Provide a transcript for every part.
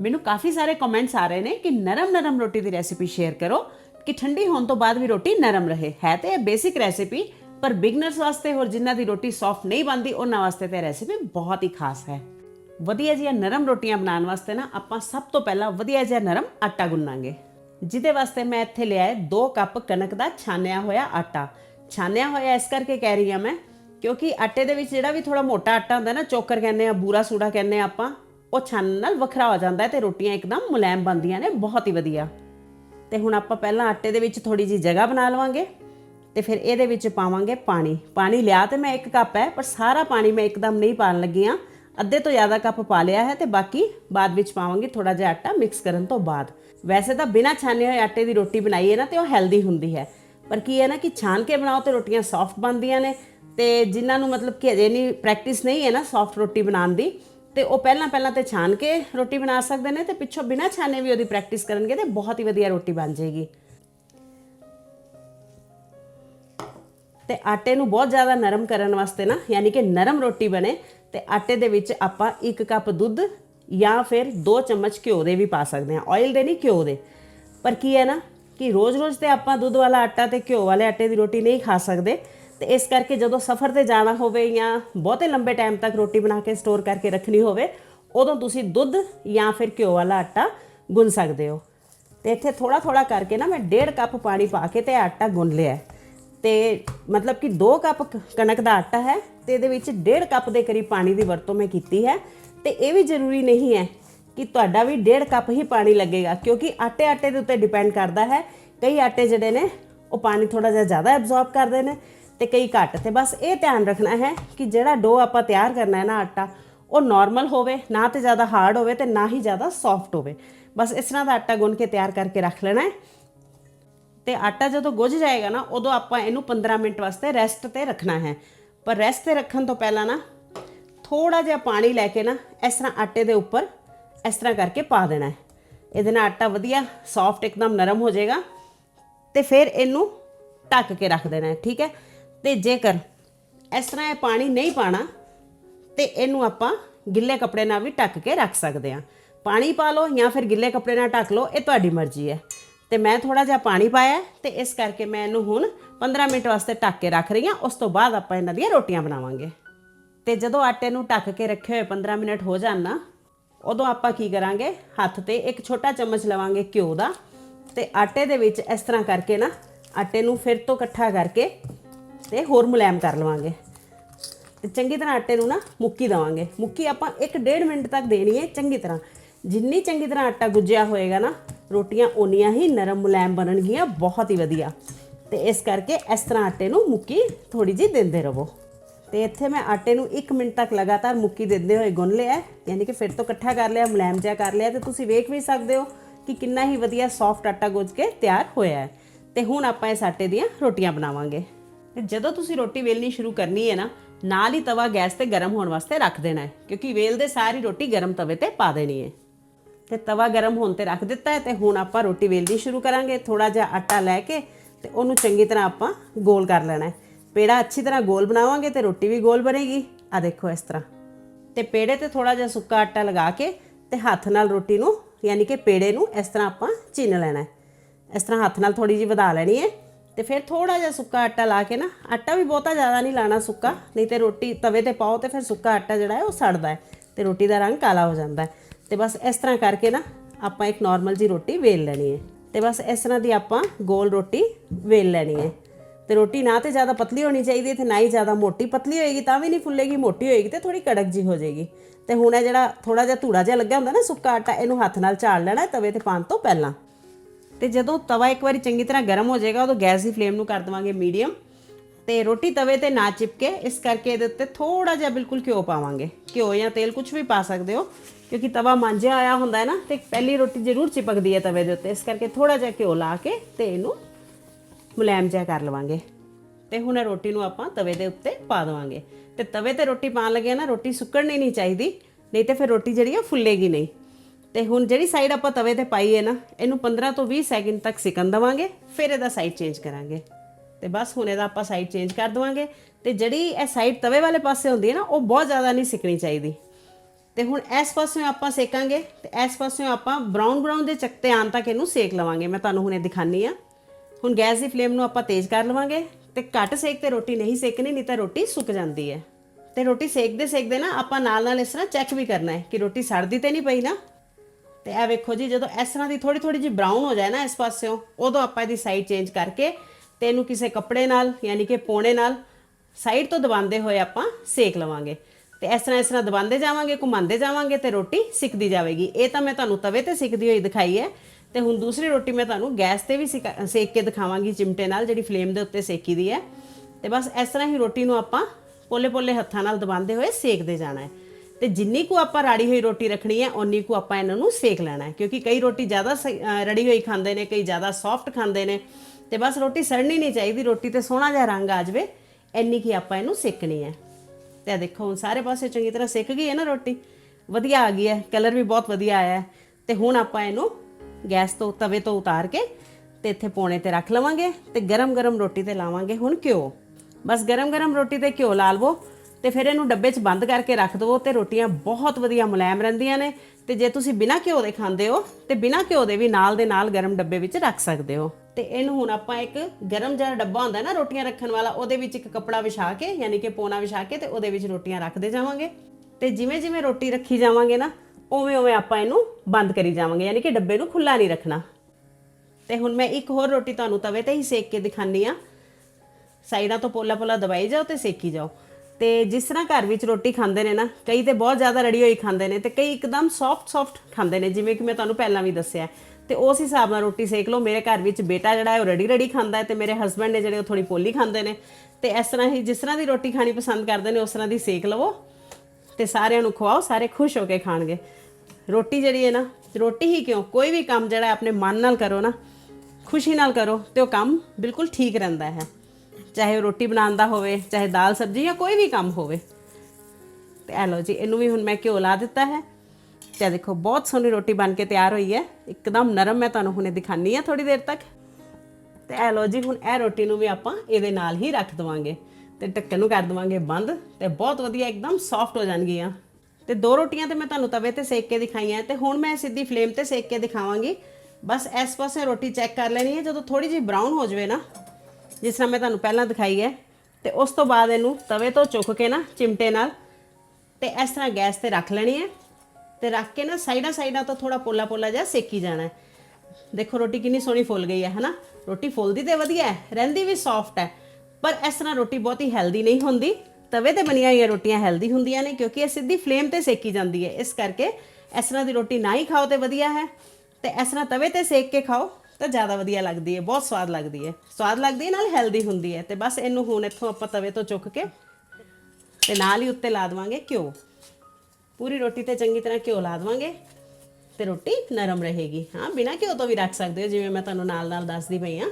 ਮੈਨੂੰ ਕਾਫੀ ਸਾਰੇ ਕਮੈਂਟਸ ਆ ਰਹੇ ਨੇ ਕਿ ਨਰਮ ਨਰਮ ਰੋਟੀ ਦੀ ਰੈਸਿਪੀ ਸ਼ੇਅਰ ਕਰੋ, ਕਿ ਠੰਡੀ ਹੋਣ ਤੋਂ ਬਾਅਦ ਵੀ ਰੋਟੀ ਨਰਮ ਰਹੇ। ਹੈ ਤੇ ਇਹ ਬੇਸਿਕ ਰੈਸਿਪੀ ਪਰ ਬਿਗਨਰਸ ਵਾਸਤੇ ਹੋਰ ਜਿਨ੍ਹਾਂ ਦੀ ਰੋਟੀ ਸੌਫਟ ਨਹੀਂ ਬਣਦੀ, ਉਹਨਾਂ ਵਾਸਤੇ ਤੇ ਰੈਸਿਪੀ ਬਹੁਤ ਹੀ ਖਾਸ ਹੈ। ਵਧੀਆ ਜਿਹੀਆਂ ਨਰਮ ਰੋਟੀਆਂ ਬਣਾਉਣ ਵਾਸਤੇ ਨਾ ਆਪਾਂ ਸਭ ਤੋਂ ਪਹਿਲਾਂ ਵਧੀਆ ਜਿਹਾ ਨਰਮ ਆਟਾ ਗੁੰਨਾਂਗੇ। ਜਿਹਦੇ ਵਾਸਤੇ ਮੈਂ ਇੱਥੇ ਲਿਆ ਹੈ 2 ਕੱਪ ਕਣਕ ਦਾ ਛਾਨਿਆ ਹੋਇਆ ਆਟਾ। ਛਾਨਿਆ ਹੋਇਆ ਇਸ ਕਰਕੇ ਕਹਿ ਰਹੀ ਹਾਂ ਮੈਂ, ਕਿਉਂਕਿ ਆਟੇ ਦੇ ਵਿੱਚ ਜਿਹੜਾ ਵੀ ਥੋੜਾ ਮੋਟਾ ਆਟਾ ਹੁੰਦਾ ਨਾ, ਚੋਕਰ ਕਹਿੰਦੇ ਆ ਬੂਰਾ ਸੂੜਾ ਕਹਿੰਦੇ ਆ ਆਪਾਂ ਉਹ ਛਾਨਣ ਨਾਲ ਵੱਖਰਾ ਹੋ ਜਾਂਦਾ ਹੈ ਤੇ ਰੋਟੀਆਂ ਇੱਕਦਮ ਮੁਲਾਇਮ ਬਣਦੀਆਂ ਨੇ, ਬਹੁਤ ਹੀ ਵਧੀਆ। ਤੇ ਹੁਣ ਆਪਾਂ ਪਹਿਲਾਂ ਆਟੇ ਦੇ ਵਿੱਚ ਥੋੜੀ ਜੀ ਜਗ੍ਹਾ ਬਣਾ ਲਵਾਂਗੇ ਤੇ ਫਿਰ ਇਹਦੇ ਵਿੱਚ ਪਾਵਾਂਗੇ ਪਾਣੀ। ਪਾਣੀ ਲਿਆ ਤੇ ਮੈਂ ਇੱਕ ਕੱਪ ਹੈ, ਪਰ ਸਾਰਾ ਪਾਣੀ ਮੈਂ ਇੱਕਦਮ ਨਹੀਂ ਪਾਣ ਲੱਗੀ ਆ ਅੱਧੇ ਤੋਂ ਜ਼ਿਆਦਾ ਕੱਪ ਪਾ ਲਿਆ ਹੈ ਤੇ ਬਾਕੀ ਬਾਅਦ ਵਿੱਚ ਪਾਵਾਂਗੇ ਥੋੜਾ ਜਿਹਾ ਆਟਾ ਮਿਕਸ ਕਰਨ ਤੋਂ ਬਾਅਦ। ਵੈਸੇ ਤਾਂ ਬਿਨਾ ਛਾਣੇ ਹੋਏ ਆਟੇ ਦੀ ਰੋਟੀ ਬਣਾਈਏ ਨਾ ਤੇ ਉਹ ਹੈਲਦੀ ਹੁੰਦੀ ਹੈ। ਪਰ ਕੀ ਹੈ ਨਾ ਕਿ ਛਾਨ ਕੇ ਬਣਾਓ ਤੇ ਰੋਟੀਆਂ ਸੌਫਟ ਬਣਦੀਆਂ ਨੇ ਤੇ ਜਿਨ੍ਹਾਂ ਨੂੰ ਮਤਲਬ ਕਿ ਅਜੇ ਨਹੀਂ ਪ੍ਰੈਕਟਿਸ ਨਹੀਂ ਹੈ ਨਾ ਸੌਫਟ ਰੋਟੀ ਬਣਾਉਣ ਦੀ ਤੇ ਉਹ ਪਹਿਲਾਂ ਪਹਿਲਾਂ ਤੇ ਛਾਨ ਕੇ ਰੋਟੀ ਬਣਾ ਸਕਦੇ ਨੇ ਤੇ ਪਿੱਛੋਂ ਬਿਨਾ ਛਾਨੇ ਵੀ ਉਹਦੀ ਪ੍ਰੈਕਟਿਸ ਕਰਨਗੇ ਤੇ ਬਹੁਤ ਹੀ ਵਧੀਆ ਰੋਟੀ ਬਣ ਜਾਏਗੀ। ਤੇ ਆਟੇ ਨੂੰ ਬਹੁਤ ਜ਼ਿਆਦਾ ਨਰਮ ਕਰਨ ਵਾਸਤੇ ਨਾ, ਯਾਨੀ ਕਿ ਨਰਮ ਰੋਟੀ ਬਣੇ, ਤੇ ਆਟੇ ਦੇ ਵਿੱਚ ਆਪਾਂ 1 ਕੱਪ ਦੁੱਧ ਜਾਂ ਫਿਰ 2 ਚਮਚ ਘਿਓ ਦੇ ਵੀ ਪਾ ਸਕਦੇ ਹਾਂ। ਆਇਲ ਦੇ ਨਹੀਂ, ਘਿਓ ਦੇ। ਪਰ ਕੀ ਹੈ ਨਾ, ਕਿ ਰੋਜ਼-ਰੋਜ਼ ਤੇ ਆਪਾਂ ਦੁੱਧ ਵਾਲਾ ਆਟਾ ਤੇ ਘਿਓ ਵਾਲੇ ਆਟੇ ਦੀ ਰੋਟੀ ਨਹੀਂ ਖਾ ਸਕਦੇ। ਤੇ ਇਸ ਕਰਕੇ ਜਦੋਂ ਸਫ਼ਰ ਤੇ ਜਾਣਾ ਹੋਵੇ ਜਾਂ ਬਹੁਤੇ ਲੰਬੇ ਟਾਈਮ ਤੱਕ ਰੋਟੀ ਬਣਾ ਕੇ ਸਟੋਰ ਕਰਕੇ ਰੱਖਣੀ ਹੋਵੇ, ਉਦੋਂ ਤੁਸੀਂ ਦੁੱਧ ਜਾਂ ਫਿਰ ਘਿਓ ਵਾਲਾ ਆਟਾ ਗੁੰਨ ਸਕਦੇ ਹੋ। ਤੇ ਇੱਥੇ ਥੋੜਾ ਥੋੜਾ ਕਰਕੇ ਨਾ ਮੈਂ 1.5 ਕੱਪ ਪਾਣੀ ਪਾ ਕੇ ਤੇ ਆਟਾ ਗੁੰਨ ਲਿਆ ਹੈ। ਤੇ ਮਤਲਬ ਕਿ 2 ਕੱਪ ਕਣਕ ਦਾ ਆਟਾ ਹੈ ਤੇ ਇਹਦੇ ਵਿੱਚ 1.5 ਕੱਪ ਦੇ ਕਰੀਬ ਪਾਣੀ ਦੀ ਵਰਤੋਂ ਮੈਂ ਕੀਤੀ ਹੈ। ਤੇ ਇਹ ਵੀ ਜ਼ਰੂਰੀ ਨਹੀਂ ਹੈ ਕਿ ਤੁਹਾਡਾ ਵੀ 1.5 ਕੱਪ ਹੀ ਪਾਣੀ ਲੱਗੇਗਾ, ਕਿਉਂਕਿ ਆਟੇ ਆਟੇ ਦੇ ਉੱਤੇ ਡਿਪੈਂਡ ਕਰਦਾ ਹੈ। ਕਈ ਆਟੇ ਜਿਹੜੇ ਨੇ, ਉਹ ਪਾਣੀ ਥੋੜਾ ਜਿਹਾ ਜ਼ਿਆਦਾ ਐਬਜ਼ੌਰਬ ਕਰਦੇ ਨੇ। ਤੇ ਕਈ ਘੱਟ ਤੇ ਬਸ ਇਹ ਧਿਆਨ ਰੱਖਣਾ ਹੈ ਕਿ ਜਿਹੜਾ ਡੋ ਆਪਾਂ ਤਿਆਰ ਕਰਨਾ ਹੈ ਨਾ ਆਟਾ, ਉਹ ਨਾਰਮਲ ਹੋਵੇ, ਨਾ ਤੇ ਜ਼ਿਆਦਾ ਹਾਰਡ ਹੋਵੇ ਤੇ ਨਾ ਹੀ ਜ਼ਿਆਦਾ ਸੌਫਟ ਹੋਵੇ। ਬਸ ਇਸ ਤਰ੍ਹਾਂ ਦਾ ਆਟਾ ਗੁੰਨ ਕੇ ਤਿਆਰ ਕਰਕੇ ਰੱਖ ਲੈਣਾ ਹੈ। ਤੇ ਆਟਾ ਜਦੋਂ ਗੁੱਝ ਜਾਏਗਾ ਨਾ, ਉਦੋਂ ਆਪਾਂ ਇਹਨੂੰ 15 ਮਿੰਟ ਵਾਸਤੇ ਰੈਸਟ ਤੇ ਰੱਖਣਾ ਹੈ। ਪਰ ਰੈਸਟ ਤੇ ਰੱਖਣ ਤੋਂ ਪਹਿਲਾਂ ਨਾ ਥੋੜਾ ਜਿਹਾ ਪਾਣੀ ਲੈ ਕੇ ਨਾ, ਇਸ ਤਰ੍ਹਾਂ ਆਟੇ ਦੇ ਉੱਪਰ ਇਸ ਤਰ੍ਹਾਂ ਕਰਕੇ ਪਾ ਦੇਣਾ ਹੈ। ਇਹਦੇ ਨਾਲ ਆਟਾ ਵਧੀਆ ਸੌਫਟ ਇੱਕਦਮ ਨਰਮ ਹੋ ਜਾਏਗਾ ਤੇ ਫਿਰ ਇਹਨੂੰ ਢੱਕ ਕੇ ਰੱਖ ਦੇਣਾ ਹੈ, ਠੀਕ ਹੈ? ਤੇ ਜੇਕਰ ਇਸ ਤਰ੍ਹਾਂ ਇਹ ਪਾਣੀ ਨਹੀਂ ਪਾਣਾ, ਤੇ ਇਹਨੂੰ ਆਪਾਂ ਗਿੱਲੇ ਕੱਪੜੇ ਨਾਲ ਵੀ ਢੱਕ ਕੇ ਰੱਖ ਸਕਦੇ ਹਾਂ। ਪਾਣੀ ਪਾ ਲਓ ਜਾਂ ਫਿਰ ਗਿੱਲੇ ਕੱਪੜੇ ਨਾਲ ਢੱਕ ਲਓ, ਇਹ ਤੁਹਾਡੀ ਮਰਜ਼ੀ ਹੈ। ਤੇ ਮੈਂ ਥੋੜਾ ਜਿਹਾ ਪਾਣੀ ਪਾਇਆ ਹੈ ਤੇ ਇਸ ਕਰਕੇ ਮੈਂ ਇਹਨੂੰ ਹੁਣ 15 ਮਿੰਟ ਵਾਸਤੇ ਢੱਕ ਕੇ ਰੱਖ ਰਹੀ ਹਾਂ, ਉਸ ਤੋਂ ਬਾਅਦ ਆਪਾਂ ਇਹਨਾਂ ਦੀਆਂ ਰੋਟੀਆਂ ਬਣਾਵਾਂਗੇ। ਤੇ ਜਦੋਂ ਆਟੇ ਨੂੰ ਢੱਕ ਕੇ ਰੱਖੇ ਹੋਏ 15 ਮਿੰਟ ਹੋ ਜਾਣ ਨਾ, ਉਦੋਂ ਆਪਾਂ ਕੀ ਕਰਾਂਗੇ, ਹੱਥ ਤੇ ਇੱਕ ਛੋਟਾ ਚਮਚ ਲਵਾਂਗੇ ਘਿਓ ਦਾ। ਤੇ ਆਟੇ ਦੇ ਵਿੱਚ ਇਸ ਤਰ੍ਹਾਂ ਕਰਕੇ ਨਾ, ਆਟੇ ਨੂੰ ਫਿਰ ਤੋਂ ਇਕੱਠਾ ਕਰਕੇ ਤੇ ਹੋਰ ਮੁਲਾਇਮ ਕਰ ਲਵਾਂਗੇ। ਤੇ ਚੰਗੀ ਤਰ੍ਹਾਂ ਆਟੇ ਨੂੰ ਨਾ ਮੁੱਕੀ ਦਵਾਂਗੇ। ਮੁੱਕੀ ਆਪਾਂ 1.5 ਮਿੰਟ ਤੱਕ ਦੇਣੀ ਹੈ ਚੰਗੀ ਤਰ੍ਹਾਂ। ਜਿੰਨੀ ਚੰਗੀ ਤਰ੍ਹਾਂ ਆਟਾ ਗੁੱਜਿਆ ਹੋਏਗਾ ਨਾ, ਰੋਟੀਆਂ ਓਨੀਆਂ ਹੀ ਨਰਮ ਮੁਲਾਇਮ ਬਣਨਗੀਆਂ, ਬਹੁਤ ਹੀ ਵਧੀਆ। ਤੇ ਇਸ ਕਰਕੇ ਇਸ ਤਰ੍ਹਾਂ ਆਟੇ ਨੂੰ ਮੁੱਕੀ ਥੋੜੀ ਜਿਹੀ ਦਿੰਦੇ ਰਹੋ। ਤੇ ਇੱਥੇ ਮੈਂ ਆਟੇ ਨੂੰ 1 ਮਿੰਟ ਤੱਕ ਲਗਾਤਾਰ ਮੁੱਕੀ ਦਿੰਦੇ ਹੋਏ ਗੁੰਨ ਲਿਆ ਯਾਨੀ ਕਿ ਫਿਰ ਤੋਂ ਇਕੱਠਾ ਕਰ ਲਿਆ, ਮੁਲਾਇਮ ਜਿਹਾ ਕਰ ਲਿਆ ਤੇ ਤੁਸੀਂ ਵੇਖ ਵੀ ਸਕਦੇ ਹੋ ਕਿ ਕਿੰਨਾ ਹੀ ਵਧੀਆ ਸੌਫਟ ਆਟਾ ਗੁੱਝ ਕੇ ਤਿਆਰ ਹੋਇਆ ਹੈ। ਤੇ ਹੁਣ ਆਪਾਂ ਇਸ ਆਟੇ ਦੀਆਂ ਰੋਟੀਆਂ ਬਣਾਵਾਂਗੇ। ਤੇ ਜਦੋਂ ਤੁਸੀਂ ਰੋਟੀ ਵੇਲਣੀ ਸ਼ੁਰੂ ਕਰਨੀ ਹੈ ਨਾ, ਨਾਲ ਹੀ ਤਵਾ ਗੈਸ ਤੇ ਗਰਮ ਹੋਣ ਵਾਸਤੇ ਰੱਖ ਦੇਣਾ ਹੈ, ਕਿਉਂਕਿ ਵੇਲ ਦੇ ਸਾਰੀ ਰੋਟੀ ਗਰਮ ਤਵੇ ਤੇ ਪਾ ਦੇਣੀ ਹੈ। ਤੇ ਤਵਾ ਗਰਮ ਹੋਣ ਤੇ ਰੱਖ ਦਿੱਤਾ ਹੈ ਤੇ ਹੁਣ ਆਪਾਂ ਰੋਟੀ ਵੇਲਣੀ ਸ਼ੁਰੂ ਕਰਾਂਗੇ ਥੋੜਾ ਜਿਹਾ ਆਟਾ ਲੈ ਕੇ ਤੇ ਉਹਨੂੰ ਚੰਗੀ ਤਰ੍ਹਾਂ ਆਪਾਂ ਗੋਲ ਕਰ ਲੈਣਾ ਹੈ। ਪੇੜਾ ਅੱਛੀ ਤਰ੍ਹਾਂ ਗੋਲ ਬਣਾਵਾਂਗੇ ਤੇ ਰੋਟੀ ਵੀ ਗੋਲ ਬਣੇਗੀ। ਆ ਦੇਖੋ ਇਸ ਤਰ੍ਹਾਂ। ਤੇ ਪੇੜੇ ਤੇ ਥੋੜਾ ਜਿਹਾ ਸੁੱਕਾ ਆਟਾ ਲਗਾ ਕੇ ਤੇ ਹੱਥ ਨਾਲ ਰੋਟੀ ਨੂੰ, ਯਾਨੀ ਕਿ ਪੇੜੇ ਨੂੰ ਇਸ ਤਰ੍ਹਾਂ ਆਪਾਂ ਚਿੰਨ ਲੈਣਾ ਹੈ। ਇਸ ਤਰ੍ਹਾਂ ਹੱਥ ਨਾਲ ਥੋੜੀ ਜਿਹੀ ਵਧਾ ਲੈਣੀ ਹੈ। ਤੇ ਫਿਰ ਥੋੜਾ ਜਿਹਾ ਸੁੱਕਾ ਆਟਾ ਲਾ ਕੇ ਨਾ, ਆਟਾ ਵੀ ਬਹੁਤਾ ਜ਼ਿਆਦਾ ਨਹੀਂ ਲਾਣਾ ਸੁੱਕਾ, ਨਹੀਂ ਤੇ ਰੋਟੀ ਤਵੇ ਤੇ ਪਾਓ ਤੇ ਫਿਰ ਸੁੱਕਾ ਆਟਾ ਜਿਹੜਾ ਹੈ ਉਹ ਸੜਦਾ ਹੈ ਤੇ ਰੋਟੀ ਦਾ ਰੰਗ ਕਾਲਾ ਹੋ ਜਾਂਦਾ ਹੈ। ਤੇ ਬਸ ਇਸ ਤਰ੍ਹਾਂ ਕਰਕੇ ਨਾ ਆਪਾਂ ਇੱਕ ਨਾਰਮਲ ਜੀ ਰੋਟੀ ਵੇਲ ਲੈਣੀ ਹੈ। ਤੇ ਬਸ ਇਸ ਤਰ੍ਹਾਂ ਦੀ ਆਪਾਂ ਗੋਲ ਰੋਟੀ ਵੇਲ ਲੈਣੀ ਹੈ। ਤੇ ਰੋਟੀ ਨਾ ਤੇ ਜ਼ਿਆਦਾ ਪਤਲੀ ਹੋਣੀ ਚਾਹੀਦੀ ਤੇ ਨਾ ਹੀ ਜ਼ਿਆਦਾ ਮੋਟੀ ਪਤਲੀ ਹੋਏਗੀ, ਤਾਂ ਵੀ ਨਹੀਂ ਫੁੱਲੇਗੀ, ਮੋਟੀ ਹੋਏਗੀ ਤੇ ਥੋੜੀ ਕੜਕ ਜੀ ਹੋ ਜਾਏਗੀ। ਤੇ ਹੁਣ ਇਹ ਜਿਹੜਾ ਥੋੜਾ ਜਿਹਾ ਧੂੜਾ ਜਿਹਾ ਲੱਗਿਆ ਹੁੰਦਾ ਨਾ ਸੁੱਕਾ ਆਟਾ, ਇਹਨੂੰ ਹੱਥ ਨਾਲ ਝਾੜ ਲੈਣਾ ਤਵੇ ਤੇ ਪਾਉਣ ਤੋਂ ਪਹਿਲਾਂ। ਤੇ ਜਦੋਂ ਤਵਾ ਇੱਕ ਵਾਰੀ ਚੰਗੀ ਤਰ੍ਹਾਂ ਗਰਮ ਹੋ ਜਾਏਗਾ, ਉਦੋਂ ਗੈਸ ਦੀ ਫਲੇਮ ਨੂੰ ਕਰ ਦੇਵਾਂਗੇ ਮੀਡੀਅਮ। ਤੇ ਰੋਟੀ ਤਵੇ ਤੇ ਨਾ ਚਿਪਕੇ, ਇਸ ਕਰਕੇ ਇਹਦੇ ਉੱਤੇ ਥੋੜਾ ਜਿਹਾ ਬਿਲਕੁਲ ਘਿਓ ਪਾਵਾਂਗੇ। ਘਿਓ ਜਾਂ ਤੇਲ ਕੁਝ ਵੀ ਪਾ ਸਕਦੇ ਹੋ, ਕਿਉਂਕਿ ਤਵਾ ਮਾਂਜਿਆ ਆਇਆ ਹੁੰਦਾ ਹੈ ਨਾ, ਤੇ ਪਹਿਲੀ ਰੋਟੀ ਜ਼ਰੂਰ ਚਿਪਕਦੀ ਹੈ ਤਵੇ ਦੇ ਉੱਤੇ। ਇਸ ਕਰਕੇ ਥੋੜਾ ਜਿਹਾ ਘਿਓ ਲਾ ਕੇ ਤੇ ਇਹਨੂੰ ਮੁਲਾਇਮ ਜਿਹਾ ਕਰ ਲਵਾਂਗੇ। ਤੇ ਹੁਣ ਰੋਟੀ ਨੂੰ ਆਪਾਂ ਤਵੇ ਦੇ ਉੱਤੇ ਪਾ ਦੇਵਾਂਗੇ। ਤੇ ਤਵੇ ਤੇ ਰੋਟੀ ਪਾਣ ਲੱਗੇ ਨਾ, ਰੋਟੀ ਸੁੱਕਣੀ ਨਹੀਂ ਚਾਹੀਦੀ, ਨਹੀਂ ਤੇ ਫਿਰ ਰੋਟੀ ਜਿਹੜੀ ਆ ਫੁੱਲੇਗੀ ਨਹੀਂ। ਤੇ ਹੁਣ ਜਿਹੜੀ ਸਾਈਡ ਆਪਾਂ ਤਵੇ ਤੇ ਪਾਈ ਹੈ ਨਾ, ਇਹਨੂੰ 15 ਤੋਂ 20 ਸੈਕਿੰਡ ਤੱਕ ਸਿਕਣ ਦਵਾਂਗੇ, ਫਿਰ ਇਹਦਾ ਸਾਈਡ ਚੇਂਜ ਕਰਾਂਗੇ। ਤੇ ਬਸ ਹੁਣ ਇਹਦਾ ਆਪਾਂ ਸਾਈਡ ਚੇਂਜ ਕਰ ਦਵਾਂਗੇ। ਤੇ ਜਿਹੜੀ ਇਹ ਸਾਈਡ ਤਵੇ ਵਾਲੇ ਪਾਸੇ ਹੁੰਦੀ ਹੈ ਨਾ, ਉਹ ਬਹੁਤ ਜ਼ਿਆਦਾ ਨਹੀਂ ਸਿਕਣੀ ਚਾਹੀਦੀ। ਤੇ ਹੁਣ ਇਸ ਪਾਸਿਓਂ ਆਪਾਂ ਸੇਕਾਂਗੇ, ਤੇ ਇਸ ਪਾਸਿਓਂ ਆਪਾਂ ਬਰਾਊਨ ਬਰਾਊਨ ਦੇ ਚੱਕਤੇ ਆਣ ਤੱਕ ਇਹਨੂੰ ਸੇਕ ਲਵਾਂਗੇ। ਮੈਂ ਤੁਹਾਨੂੰ ਹੁਣੇ ਦਿਖਾਨੀ ਆ ਹੁਣ ਗੈਸ ਦੀ ਫਲੇਮ ਨੂੰ ਆਪਾਂ ਤੇਜ਼ ਕਰ ਲਵਾਂਗੇ, ਤੇ ਘੱਟ ਸੇਕ ਤੇ ਰੋਟੀ ਨਹੀਂ ਸੇਕਣੀ, ਨਹੀਂ ਤਾਂ ਰੋਟੀ ਸੁੱਕ ਜਾਂਦੀ ਹੈ। ਤੇ ਰੋਟੀ ਸੇਕਦੇ ਸੇਕਦੇ ਨਾ ਆਪਾਂ ਨਾਲ ਨਾਲ ਇਸ ਤਰ੍ਹਾਂ ਚੈੱਕ ਵੀ ਕਰਨਾ ਹੈ ਕਿ ਰੋਟੀ ਸੜਦੀ ਤੇ ਨਹੀਂ ਪਈ ਨਾ। ਤੇ ਇਹ ਵੇਖੋ ਜੀ, ਜਦੋਂ ਇਸ ਤਰ੍ਹਾਂ ਦੀ ਥੋੜੀ ਥੋੜੀ ਜਿਹੀ ਬਰਾਊਨ ਹੋ ਜਾਏ ਨਾ ਇਸ ਪਾਸਿਓਂ, ਉਦੋਂ ਆਪਾਂ ਇਹਦੀ ਸਾਈਡ ਚੇਂਜ ਕਰਕੇ ਤੇ ਇਹਨੂੰ ਕਿਸੇ ਕੱਪੜੇ ਨਾਲ ਯਾਨੀ ਕਿ ਪੋਣੇ ਨਾਲ ਸਾਈਡ ਤੋਂ ਦਬਾਉਂਦੇ ਹੋਏ ਆਪਾਂ ਸੇਕ ਲਵਾਂਗੇ। ਤੇ ਇਸ ਤਰ੍ਹਾਂ ਇਸ ਤਰ੍ਹਾਂ ਦਬਾਉਂਦੇ ਜਾਵਾਂਗੇ, ਘੁਮਾਉਂਦੇ ਜਾਵਾਂਗੇ ਤੇ ਰੋਟੀ ਸਿੱਕਦੀ ਜਾਵੇਗੀ। ਇਹ ਤਾਂ ਮੈਂ ਤੁਹਾਨੂੰ ਤਵੇ ਤੇ ਸਿੱਕਦੀ ਹੋਈ ਦਿਖਾਈ ਹੈ ਤੇ ਹੁਣ ਦੂਸਰੀ ਰੋਟੀ ਮੈਂ ਤੁਹਾਨੂੰ ਗੈਸ ਤੇ ਵੀ ਸਿਕਾ- ਸੇਕ ਕੇ ਦਿਖਾਵਾਂਗੀ, ਚਿਮਟੇ ਨਾਲ ਜਿਹੜੀ ਫਲੇਮ ਦੇ ਉੱਤੇ ਸੇਕੀ ਦੀ ਹੈ। ਤੇ ਬਸ ਇਸ ਤਰ੍ਹਾਂ ਹੀ ਰੋਟੀ ਨੂੰ ਆਪਾਂ ਪੋਲੇ ਪੋਲੇ ਹੱਥਾਂ ਨਾਲ ਦਬਾਉਂਦੇ ਹੋਏ ਸੇਕਦੇ ਜਾਣਾ ਹੈ। ਤੇ ਜਿੰਨੀ ਕੁ ਆਪਾਂ ਰਾੜੀ ਹੋਈ ਰੋਟੀ ਰੱਖਣੀ ਹੈ, ਓਨੀ ਕੁ ਆਪਾਂ ਇਹਨਾਂ ਨੂੰ ਸੇਕ ਲੈਣਾ ਹੈ। ਕਿਉਂਕਿ ਕਈ ਰੋਟੀ ਜ਼ਿਆਦਾ ਸ- ਰੜੀ ਹੋਈ ਖਾਂਦੇ ਨੇ, ਕਈ ਜ਼ਿਆਦਾ ਸੌਫਟ ਖਾਂਦੇ ਨੇ। ਤੇ ਬਸ ਰੋਟੀ ਸੜਨੀ ਨਹੀਂ ਚਾਹੀਦੀ, ਰੋਟੀ ਤੇ ਸੋਹਣਾ ਜਿਹਾ ਰੰਗ ਆ ਜਾਵੇ, ਇੰਨੀ ਕੀ ਆਪਾਂ ਇਹਨੂੰ ਸੇਕਣੀ ਹੈ। ਤੇ ਦੇਖੋ, ਹੁਣ ਸਾਰੇ ਪਾਸੇ ਚੰਗੀ ਤਰ੍ਹਾਂ ਸਿੱਕ ਗਈ ਹੈ ਨਾ ਰੋਟੀ। ਵਧੀਆ ਆ ਗਈ ਹੈ, ਕਲਰ ਵੀ ਬਹੁਤ ਵਧੀਆ ਆਇਆ ਹੈ। ਤੇ ਹੁਣ ਆਪਾਂ ਇਹਨੂੰ ਗੈਸ ਤੋਂ, ਤਵੇ ਤੋਂ ਉਤਾਰ ਕੇ ਤੇ ਇੱਥੇ ਪੌਣੇ ਤੇ ਰੱਖ ਲਵਾਂਗੇ ਤੇ ਗਰਮ-ਗਰਮ ਰੋਟੀ ਤੇ ਲਾਵਾਂਗੇ ਹੁਣ ਘਿਓ। ਬਸ ਗਰਮ-ਗਰਮ ਰੋਟੀ ਤੇ ਘਿਓ ਲਾ ਲਵੋ। ਤੇ ਫਿਰ ਇਹਨੂੰ ਡੱਬੇ 'ਚ ਬੰਦ ਕਰਕੇ ਰੱਖ ਦਵੋ ਤੇ ਰੋਟੀਆਂ ਬਹੁਤ ਵਧੀਆ ਮੁਲਾਇਮ ਰਹਿੰਦੀਆਂ ਨੇ। ਤੇ ਜੇ ਤੁਸੀਂ ਬਿਨਾਂ ਘਿਓ ਦੇ ਖਾਂਦੇ ਹੋ ਤੇ ਬਿਨਾਂ ਘਿਓ ਦੇ ਵੀ ਨਾਲ ਦੇ ਨਾਲ ਗਰਮ ਡੱਬੇ ਵਿੱਚ ਰੱਖ ਸਕਦੇ ਹੋ। ਤੇ ਇਹਨੂੰ ਹੁਣ ਆਪਾਂ ਇੱਕ ਗਰਮ ਜਿਹਾ ਡੱਬਾ ਹੁੰਦਾ ਨਾ ਰੋਟੀਆਂ ਰੱਖਣ ਵਾਲਾ, ਉਹਦੇ ਵਿੱਚ ਇੱਕ ਕੱਪੜਾ ਵਿਛਾ ਕੇ ਯਾਨੀ ਕਿ ਪੋਨਾ ਵਿਛਾ ਕੇ ਤੇ ਉਹਦੇ ਵਿੱਚ ਰੋਟੀਆਂ ਰੱਖਦੇ ਜਾਵਾਂਗੇ। ਤੇ ਜਿਵੇਂ ਜਿਵੇਂ ਰੋਟੀ ਰੱਖੀ ਜਾਵਾਂਗੇ ਨਾ ਉਵੇਂ ਉਵੇਂ ਆਪਾਂ ਇਹਨੂੰ ਬੰਦ ਕਰੀ ਜਾਵਾਂਗੇ, ਯਾਨੀ ਕਿ ਡੱਬੇ ਨੂੰ ਖੁੱਲਾ ਨਹੀਂ ਰੱਖਣਾ। ਤੇ ਹੁਣ ਮੈਂ ਇੱਕ ਹੋਰ ਰੋਟੀ ਤੁਹਾਨੂੰ ਤਵੇ ਤੇ ਹੀ ਸੇਕ ਕੇ ਦਿਖਾਨੀ ਆ ਸਾਈਡਾਂ ਤੋਂ ਪੋਲਾ ਪੋਲਾ ਦਬਾਈ ਜਾਓ ਤੇ ਸੇਕੀ ਜਾਓ। ਤੇ ਜਿਸ ਤਰ੍ਹਾਂ ਘਰ ਵਿੱਚ ਰੋਟੀ ਖਾਂਦੇ ਨੇ ਨਾ, ਕਈ ਤੇ ਬਹੁਤ ਜ਼ਿਆਦਾ ਰੜੀ ਹੋਈ ਖਾਂਦੇ ਨੇ ਤੇ ਕਈ ਇੱਕਦਮ ਸੌਫਟ ਸੌਫਟ ਖਾਂਦੇ ਨੇ, ਜਿਵੇਂ ਕਿ ਮੈਂ ਤੁਹਾਨੂੰ ਪਹਿਲਾਂ ਵੀ ਦੱਸਿਆ। ਤੇ ਉਸ ਹਿਸਾਬ ਨਾਲ ਰੋਟੀ ਸੇਕ ਲਓ। ਮੇਰੇ ਘਰ ਵਿੱਚ ਬੇਟਾ ਜਿਹੜਾ ਹੈ, ਉਹ ਰੜੀ ਰੜੀ ਖਾਂਦਾ ਹੈ ਤੇ ਮੇਰੇ ਹਸਬੰਡ ਨੇ ਜਿਹੜੇ ਉਹ ਥੋੜੀ ਪੋਲੀ ਖਾਂਦੇ ਨੇ। ਤੇ ਇਸ ਤਰ੍ਹਾਂ ਹੀ ਜਿਸ ਤਰ੍ਹਾਂ ਦੀ ਰੋਟੀ ਖਾਣੀ ਪਸੰਦ ਕਰਦੇ ਨੇ, ਉਸ ਤਰ੍ਹਾਂ ਦੀ ਸੇਕ ਲਵੋ ਤੇ ਸਾਰਿਆਂ ਨੂੰ ਖਵਾਓ, ਸਾਰੇ ਖੁਸ਼ ਹੋ ਕੇ ਖਾਣਗੇ। ਰੋਟੀ ਜਿਹੜੀ ਹੈ ਨਾ, ਰੋਟੀ ਹੀ ਕਿਉਂ? ਕੋਈ ਵੀ ਕੰਮ ਜਿਹੜਾ ਆਪਣੇ ਮਨ ਨਾਲ ਕਰੋ ਨਾ, ਖੁਸ਼ੀ ਨਾਲ ਕਰੋ ਤੇ ਉਹ ਕੰਮ ਬਿਲਕੁਲ ਠੀਕ ਰਹਿੰਦਾ ਹੈ। ਚਾਹੇ ਉਹ ਰੋਟੀ ਬਣਾਉਣ ਦਾ ਹੋਵੇ, ਚਾਹੇ ਦਾਲ ਸਬਜ਼ੀ ਜਾਂ ਕੋਈ ਵੀ ਕੰਮ ਹੋਵੇ। ਤੇ ਐ ਲਓ ਜੀ, ਇਹਨੂੰ ਵੀ ਹੁਣ ਮੈਂ ਘਿਓ ਲਾ ਦਿੱਤਾ ਹੈ। ਤੇ ਦੇਖੋ, ਬਹੁਤ ਸੋਹਣੀ ਰੋਟੀ ਬਣ ਕੇ ਤਿਆਰ ਹੋਈ ਹੈ। ਇੱਕਦਮ ਨਰਮ ਮੈਂ ਤੁਹਾਨੂੰ ਹੁਣੇ ਦਿਖਾਨੀ ਆ ਥੋੜੀ ਦੇਰ ਤੱਕ। ਤੇ ਐ ਲਓ ਜੀ, ਹੁਣ ਇਹ ਰੋਟੀ ਨੂੰ ਵੀ ਆਪਾਂ ਇਹਦੇ ਨਾਲ ਹੀ ਰੱਖ ਦਵਾਂਗੇ। ਤੇ ਢੱਕਣ ਨੂੰ ਕਰ ਦਵਾਂਗੇ ਬੰਦ ਤੇ ਬਹੁਤ ਵਧੀਆ, ਇੱਕਦਮ ਸੌਫਟ ਹੋ ਜਾਣਗੀਆਂ। ਤੇ ਦੋ ਰੋਟੀਆਂ ਤੇ ਮੈਂ ਤੁਹਾਨੂੰ ਤਵੇ ਤੇ ਸੇਕ ਕੇ ਦਿਖਾਈਆਂ। ਤੇ ਹੁਣ ਮੈਂ ਸਿੱਧੀ ਫਲੇਮ ਤੇ ਸੇਕ ਕੇ ਦਿਖਾਵਾਂਗੀ। ਬਸ ਇਸ ਪਾਸੇ ਰੋਟੀ ਚੈੱਕ ਕਰ ਲੈਣੀ ਹੈ। ਜਦੋਂ ਥੋੜੀ ਜਿਹੀ ਬਰਾਊਨ ਹੋ ਜਾਵੇ ਨਾ ਜਿਸ ਤਰ੍ਹਾਂ ਮੈਂ ਤੁਹਾਨੂੰ ਪਹਿਲਾਂ ਦਿਖਾਈ ਹੈ, ਤੇ ਉਸ ਤੋਂ ਬਾਅਦ ਇਹਨੂੰ ਤਵੇ ਤੋਂ ਚੁੱਕ ਕੇ ਨਾ ਚਿਮਟੇ ਨਾਲ ਤੇ ਇਸ ਤਰ੍ਹਾਂ ਗੈਸ ਤੇ ਰੱਖ ਲੈਣੀ ਹੈ ਤੇ ਰੱਖ ਕੇ ਨਾ ਸਾਈਡਾਂ ਸਾਈਡਾਂ ਤੋਂ ਥੋੜਾ ਪੋਲਾ ਪੋਲਾ ਜਿਹਾ ਸੇਕੀ ਜਾਣਾ ਹੈ। ਦੇਖੋ ਰੋਟੀ ਕਿੰਨੀ ਸੋਹਣੀ ਫੁੱਲ ਗਈ ਹੈ, ਹਨਾ? ਰੋਟੀ ਫੁੱਲਦੀ ਤੇ ਵਧੀਆ ਹੈ, ਰਹਿੰਦੀ ਵੀ ਸੌਫਟ ਹੈ, ਪਰ ਇਸ ਤਰ੍ਹਾਂ ਰੋਟੀ ਬਹੁਤੀ ਹੈਲਦੀ ਨਹੀਂ ਹੁੰਦੀ। ਤਵੇ ਤੇ ਬਣੀਆਂ ਹੋਈਆਂ ਰੋਟੀਆਂ ਹੈਲਦੀ ਹੁੰਦੀਆਂ ਨੇ, ਕਿਉਂਕਿ ਇਹ ਸਿੱਧੀ ਫਲੇਮ ਤੇ ਸੇਕੀ ਜਾਂਦੀ ਹੈ। ਇਸ ਕਰਕੇ ਇਸ ਤਰ੍ਹਾਂ ਦੀ ਰੋਟੀ ਨਾ ਹੀ ਖਾਓ ਤੇ ਵਧੀਆ ਹੈ। ਤੇ ਇਸ ਤਰ੍ਹਾਂ ਤਵੇ ਤੇ ਸੇਕ ਕੇ ਖਾਓ। ਤਾਂ ਜ਼ਿਆਦਾ ਵਧੀਆ ਲੱਗਦੀ ਹੈ, ਬਹੁਤ ਸਵਾਦ ਲੱਗਦੀ ਹੈ। ਸਵਾਦ ਲੱਗਦੀ ਹੈ ਨਾਲ ਹੈਲਦੀ ਹੁੰਦੀ ਹੈ। ਤੇ ਬਸ ਇਹਨੂੰ ਹੁਣ ਇੱਥੋਂ ਆਪਾਂ ਤਵੇ ਤੋਂ ਚੁੱਕ ਕੇ ਤੇ ਨਾਲ ਹੀ ਉੱਤੇ ਲਾ ਦੇਵਾਂਗੇ ਘਿਓ। ਪੂਰੀ ਰੋਟੀ ਤੇ ਚੰਗੀ ਤਰ੍ਹਾਂ ਘਿਓ ਲਾ ਦੇਵਾਂਗੇ ਤੇ ਰੋਟੀ ਨਰਮ ਰਹੇਗੀ। ਹਾਂ, ਬਿਨਾਂ ਘਿਓ ਤੋਂ ਵੀ ਰੱਖ ਸਕਦੇ ਹੋ, ਜਿਵੇਂ ਮੈਂ ਤੁਹਾਨੂੰ ਨਾਲ ਨਾਲ ਦੱਸਦੀ ਪਈ ਆ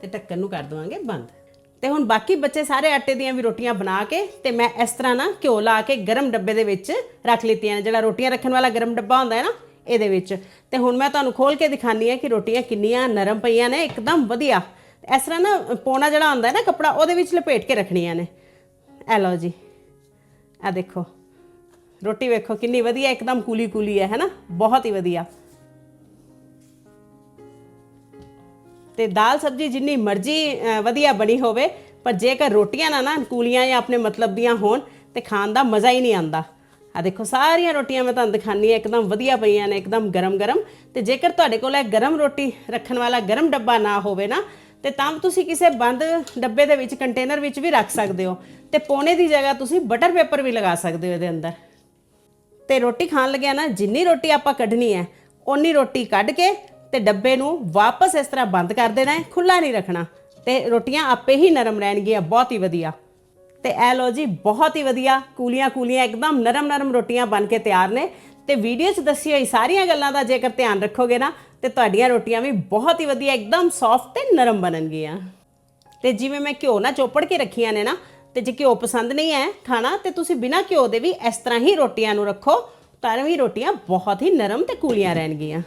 ਤੇ ਢੱਕਣ ਨੂੰ ਕਰ ਦਵਾਂਗੇ ਬੰਦ। ਤੇ ਹੁਣ ਬਾਕੀ ਬੱਚੇ ਸਾਰੇ ਆਟੇ ਦੀਆਂ ਵੀ ਰੋਟੀਆਂ ਬਣਾ ਕੇ ਤੇ ਮੈਂ ਇਸ ਤਰ੍ਹਾਂ ਨਾ ਘਿਓ ਲਾ ਕੇ ਗਰਮ ਡੱਬੇ ਦੇ ਵਿੱਚ ਰੱਖ ਲਿੱਤੀਆਂ ਨੇ। ਜਿਹੜਾ ਰੋਟੀਆਂ ਰੱਖਣ ਵਾਲਾ ਗਰਮ ਡੱਬਾ ਹੁੰਦਾ ਹੈ ਨਾ ਇਹਦੇ ਵਿੱਚ। ਤੇ ਹੁਣ ਮੈਂ ਤੁਹਾਨੂੰ ਖੋਲ ਕੇ ਦਿਖਾਨੀ ਹੈ ਕਿ ਰੋਟੀਆਂ ਕਿੰਨੀਆਂ ਨਰਮ ਪਈਆਂ ਨੇ, ਇੱਕਦਮ ਵਧੀਆ। ਇਸ ਤਰ੍ਹਾਂ ਨਾ ਪੋਣਾ ਜਿਹੜਾ ਹੁੰਦਾ ਹੈ ਨਾ ਕੱਪੜਾ, ਉਹਦੇ ਵਿੱਚ ਲਪੇਟ ਕੇ ਰੱਖਣੀਆਂ ਨੇ। ਐ ਲਓ ਜੀ। ਆ ਦੇਖੋ। ਰੋਟੀ ਵੇਖੋ ਕਿੰਨੀ ਵਧੀਆ, ਇੱਕਦਮ ਕੂਲੀ ਕੂਲੀ ਹੈ, ਹੈਨਾ? ਬਹੁਤ ਹੀ ਵਧੀਆ। ਤੇ ਦਾਲ ਸਬਜੀ ਜਿੰਨੀ ਮਰਜ਼ੀ ਵਧੀਆ ਬਣੀ ਹੋਵੇ, ਪਰ ਜੇਕਰ ਰੋਟੀਆਂ ਨਾ ਨਾ ਕੂਲੀਆਂ ਜਾਂ ਆਪਣੇ ਮਤਲਬ ਦੀਆਂ ਹੋਣ, ਤੇ ਖਾਣ ਦਾ ਮਜ਼ਾ ਹੀ ਨਹੀਂ ਆਉਂਦਾ। ਆ ਦੇਖੋ, ਸਾਰੀਆਂ ਰੋਟੀਆਂ ਮੈਂ ਤੁਹਾਨੂੰ ਦਿਖਾਨੀ ਹੈ, ਇੱਕਦਮ ਵਧੀਆ ਪਈਆਂ ਨੇ, ਇੱਕਦਮ ਗਰਮ-ਗਰਮ ਤੇ ਜੇਕਰ ਤੁਹਾਡੇ ਕੋਲ ਇਹ ਗਰਮ ਰੋਟੀ ਰੱਖਣ ਵਾਲਾ ਗਰਮ ਡੱਬਾ ਨਾ ਹੋਵੇ ਨਾ, ਤੇ ਤਾਂ ਤੁਸੀਂ ਕਿਸੇ ਬੰਦ ਡੱਬੇ ਦੇ ਵਿੱਚ, ਕੰਟੇਨਰ ਵਿੱਚ ਵੀ ਰੱਖ ਸਕਦੇ ਹੋ। ਤੇ ਪੋਨੇ ਦੀ ਜਗ੍ਹਾ ਤੁਸੀਂ ਬਟਰ ਪੇਪਰ ਵੀ ਲਗਾ ਸਕਦੇ ਹੋ ਇਹਦੇ ਅੰਦਰ। ਤੇ ਰੋਟੀ ਖਾਣ ਲੱਗਿਆ ਨਾ, ਜਿੰਨੀ ਰੋਟੀ ਆਪਾਂ ਕੱਢਣੀ ਹੈ, ਓਨੀ ਰੋਟੀ ਕੱਢ ਕੇ ਤੇ ਡੱਬੇ ਨੂੰ ਵਾਪਸ ਇਸ ਤਰ੍ਹਾਂ ਬੰਦ ਕਰ ਦੇਣਾ ਹੈ ਖੁੱਲਾ ਨਹੀਂ ਰੱਖਣਾ। ਤੇ ਰੋਟੀਆਂ ਆਪੇ ਹੀ ਨਰਮ ਰਹਿਣਗੀਆਂ, ਬਹੁਤ ਹੀ ਵਧੀਆ। ਤੇ ਇਹ ਲੋ ਜੀ, ਬਹੁਤ ਹੀ ਵਧੀਆ ਕੂਲੀਆਂ ਕੂਲੀਆਂ, ਇੱਕਦਮ ਨਰਮ ਨਰਮ ਰੋਟੀਆਂ ਬਣ ਕੇ ਤਿਆਰ ਨੇ। ਤੇ ਵੀਡੀਓ 'ਚ ਦੱਸੀ ਹੋਈ ਸਾਰੀਆਂ ਗੱਲਾਂ ਦਾ ਜੇਕਰ ਧਿਆਨ ਰੱਖੋਗੇ ਨਾ, ਤੇ ਤੁਹਾਡੀਆਂ ਰੋਟੀਆਂ ਵੀ ਬਹੁਤ ਹੀ ਵਧੀਆ, ਇੱਕਦਮ ਸੌਫਟ ਤੇ ਨਰਮ ਬਣਨਗੀਆਂ। ਤੇ ਜਿਵੇਂ ਮੈਂ ਘਿਓ ਨਾਲ ਚੋਪੜ ਕੇ ਰੱਖੀਆਂ ਨੇ ਨਾ, ਤੇ ਜੇ ਘਿਓ ਪਸੰਦ ਨਹੀਂ ਹੈ ਖਾਣਾ, ਤੇ ਤੁਸੀਂ ਬਿਨਾਂ ਘਿਓ ਦੇ ਵੀ ਇਸ ਤਰ੍ਹਾਂ ਹੀ ਰੋਟੀਆਂ ਨੂੰ ਰੱਖੋ, ਤਾਂ ਵੀ ਰੋਟੀਆਂ ਬਹੁਤ ਹੀ ਨਰਮ ਤੇ ਕੂਲੀਆਂ ਰਹਿਣਗੀਆਂ।